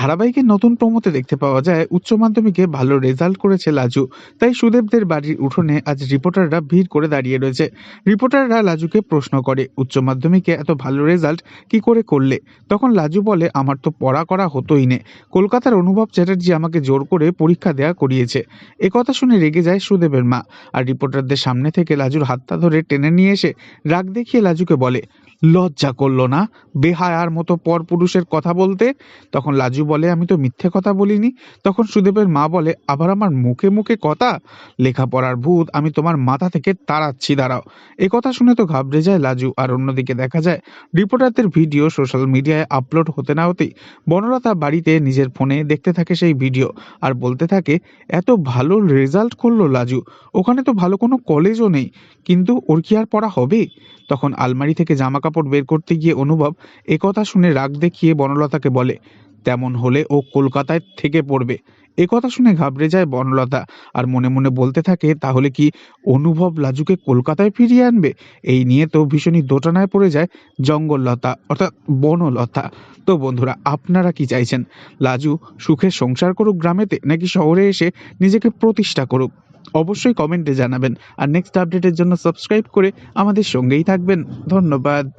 ধারাবাহিকের নতুন প্রমোতে দেখতে পাওয়া যায়, উচ্চ মাধ্যমিকে ভালো রেজাল্ট করেছে লাজু। তাই সুদেবদের বাড়ির উঠোনে আজ রিপোর্টাররা ভিড় করে দাঁড়িয়ে রয়েছে। রিপোর্টাররা লাজুকে প্রশ্ন করে, উচ্চ মাধ্যমিকে এত ভালো রেজাল্ট কি করে করলে? তখন লাজু বলে, আমার তো পড়া করা হতোই নে। কলকাতার অনুভব চ্যাটার্জি আমাকে জোর করে পরীক্ষা দেওয়া করিয়েছে। এ কথা শুনে রেগে যায় সুদেবের মা, আর রিপোর্টারদের সামনে থেকে লাজুর হাতটা ধরে টেনে নিয়ে এসে রাগ দেখিয়ে লাজুকে বলে লজ্জা করল না। বেহায়ার মতো পর পুরুষের কথা বলতে? তখন লাজু বলে, আমি তো মিথ্যে কথা বলিনি। তখন সুদেবের মা বলে, আবার আমার মুখে মুখে কথা? লেখাপড়ার ভূত, আমি তোমার মাথা থেকে তাড়াচ্ছি, দাঁড়াও। এ কথা শুনে তো ঘাবড়ে যায় লাজু। আর অন্যদিকে দেখা যায়, রিপোর্টারদের ভিডিও সোশ্যাল মিডিয়ায় আপলোড হতে না হতেই বনলতা বাড়িতে নিজের ফোনে দেখতে থাকে সেই ভিডিও আর বলতে থাকে, এত ভালো রেজাল্ট করল লাজু। ওখানে তো ভালো কোনো কলেজও নেই। কিন্তু ওর কি আর পড়া হবে? তখন আলমারি থেকে জামা কাপড় বের করতে গিয়ে অনুভব একথা শুনে রাগ দেখিয়ে বনলতাকে বলে, তেমন হলে ও কলকাতায় থেকে পড়বে। এ কথা শুনে ঘাবড়ে যায় বনলতা আর মনে মনে বলতে থাকে, তাহলে কি অনুভব লাজুকে কলকাতায় ফিরিয়ে আনবে? এই নিয়ে তো ভীষণই দোটানায় পড়ে যায় জঙ্গললতা, অর্থাৎ বনলতা। তো বন্ধুরা, আপনারা কি চাইছেন? লাজু সুখে সংসার করুক গ্রামেতে নাকি শহরে এসে নিজেকে প্রতিষ্ঠা করুক? অবশ্যই কমেন্টে জানাবেন। আর নেক্সট আপডেটের জন্য সাবস্ক্রাইব করে আমাদের সঙ্গেই থাকবেন। ধন্যবাদ।